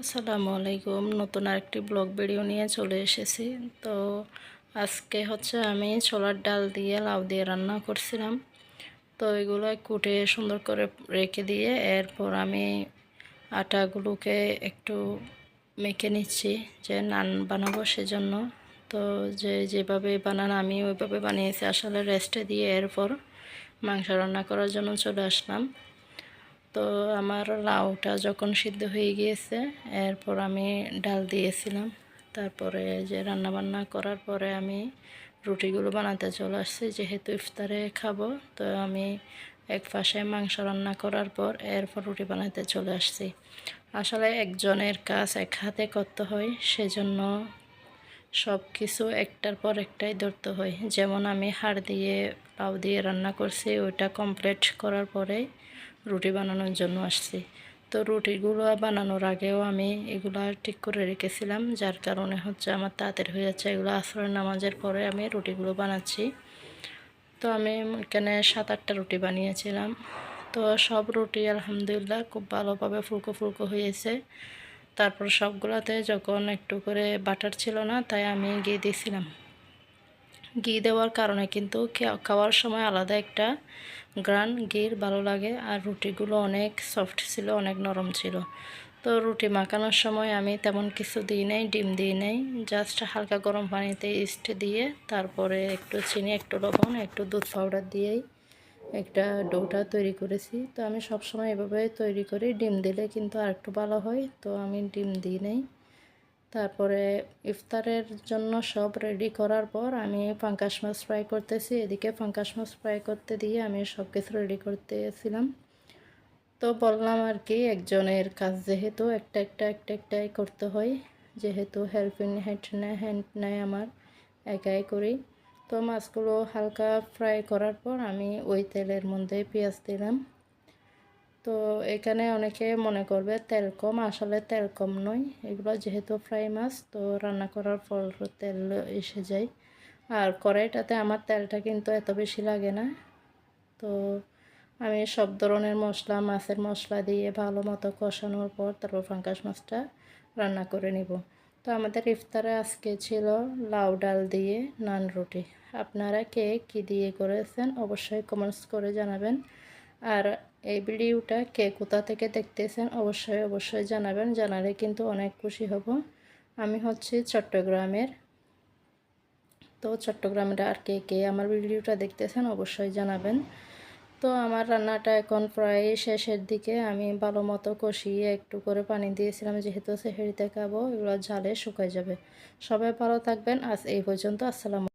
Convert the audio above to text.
আসসালামু আলাইকুম। নতুন আরেকটি ব্লগ ভিডিও নিয়ে চলে এসেছি। তো আজকে হচ্ছে আমি ছোলার ডাল দিয়ে লাউ দিয়ে রান্না করছিলাম। তো এগুলো কুটে সুন্দর করে রেখে দিয়ে এরপর আমি আটাগুলোকে একটু মেখে নিচ্ছি, যে নান বানাবো সেজন্য। তো যে যেভাবে বানান আমি ওইভাবে বানিয়েছি। আসলে রেস্টে দিয়ে এরপর মাংস রান্না করার জন্য চলে আসলাম। তো আমার লাউটা যখন সিদ্ধ হয়ে গিয়েছে, এরপর আমি ডাল দিয়েছিলাম। তারপরে যে রান্না বান্না করার পরে আমি রুটিগুলো বানাতে চলে আসছি, যেহেতু ইফতারে খাব, তো আমি এক পাশে মাংস রান্না করার পর এরপর রুটি বানাতে চলে আসছি। আসলে একজনের কাজ এক হাতে করতে হয়, সেজন্য সব কিছু একটার পর একটাই ধরতে হয়। যেমন আমি হাড় দিয়ে, লাউ দিয়ে রান্না করছি, ওইটা কমপ্লিট করার পরে রুটি বানানোর জন্য আসছি। তো রুটিগুলো বানানোর আগেও আমি এগুলো ঠিক করে রেখেছিলাম, যার কারণে হচ্ছে আমার তাড়াতাড়ি হয়ে যাচ্ছে। এগুলো আসরের নামাজের পরে আমি রুটিগুলো বানাচ্ছি। তো আমি এখানে সাত আটটা রুটি বানিয়েছিলাম। তো সব রুটি আলহামদুলিল্লাহ খুব ভালোভাবে ফুলকো ফুলকো হয়েছে। তারপর সবগুলোতে যখন একটু করে বাটার ছিল না, তাই আমি গিয়ে দিয়েছিলাম। ঘি দেওয়ার কারণে কিন্তু খাওয়ার সময় আলাদা একটা গ্রান ঘির ভালো লাগে। আর রুটিগুলো অনেক সফট ছিল, অনেক নরম ছিল। তো রুটি মাখানোর সময় আমি তেমন কিছু দিই নাই, ডিম দিই নাই। জাস্ট হালকা গরম পানিতে ইস্ট দিয়ে তারপরে একটু চিনি, একটু লবণ, একটু দুধ পাউডার দিয়েই একটা ডোটা তৈরি করেছি। তো আমি সবসময় এভাবে তৈরি করি। ডিম দিলে কিন্তু আর একটু ভালো হয়। তো আমি ডিম দিই নেই। তারপরে ইফতারের জন্য সব রেডি করার পর আমি পাঙ্কাশ মাছ ফ্রাই করতেছি। এদিকে পাঙ্কাশ মাছ ফ্রাই করতে দিয়ে আমি সব কিছু রেডি করতেছিলাম। তো বললাম আর কি, একজনের কাজ যেহেতু একটা একটা একটা একটাই করতে হয়, যেহেতু হেল্পিং হ্যান্ড নেয় হ্যান্ড নেয় আমার, একাই করি। তো মাছগুলো হালকা ফ্রাই করার পর আমি ওই তেলের মধ্যে পেঁয়াজ দিলাম। তো এখানে অনেকে মনে করবে তেল কম আসলে তেল কম নয়। এগুলো যেহেতু ফ্রাই মাছ, তো রান্না করার পর তেল এসে যায়। আর কড়াইটাতে আমার তেলটা কিন্তু এত বেশি লাগে না। তো আমি সব ধরনের মশলা, মাছের মশলা দিয়ে ভালো মতো কষানোর পর তারপর ফাঙ্কাস মাছটা রান্না করে নিব। তো আমাদের ইফতারে আজকে ছিল লাউ ডাল দিয়ে নান রুটি। আপনারা কে কী দিয়ে করেছেন অবশ্যই কমেন্টস করে জানাবেন। আর এই ভিডিওটা কে কোথা থেকে দেখতেছেন অবশ্যই অবশ্যই জানাবেন। জানালে কিন্তু অনেক খুশি হব। আমি হচ্ছে চট্টগ্রামের। তো চট্টগ্রামের আর কে কে আমার ভিডিওটা দেখতেছেন অবশ্যই জানাবেন। তো আমার রান্নাটা এখন প্রায় শেষের দিকে। আমি ভালো মতো কষিয়ে একটু করে পানি দিয়েছিলাম। যেহেতু সেহেরিতে খাব, এগুলো ঝালে শুকাই যাবে। সবাই ভালো থাকবেন। আজ এই পর্যন্ত। আসসালাম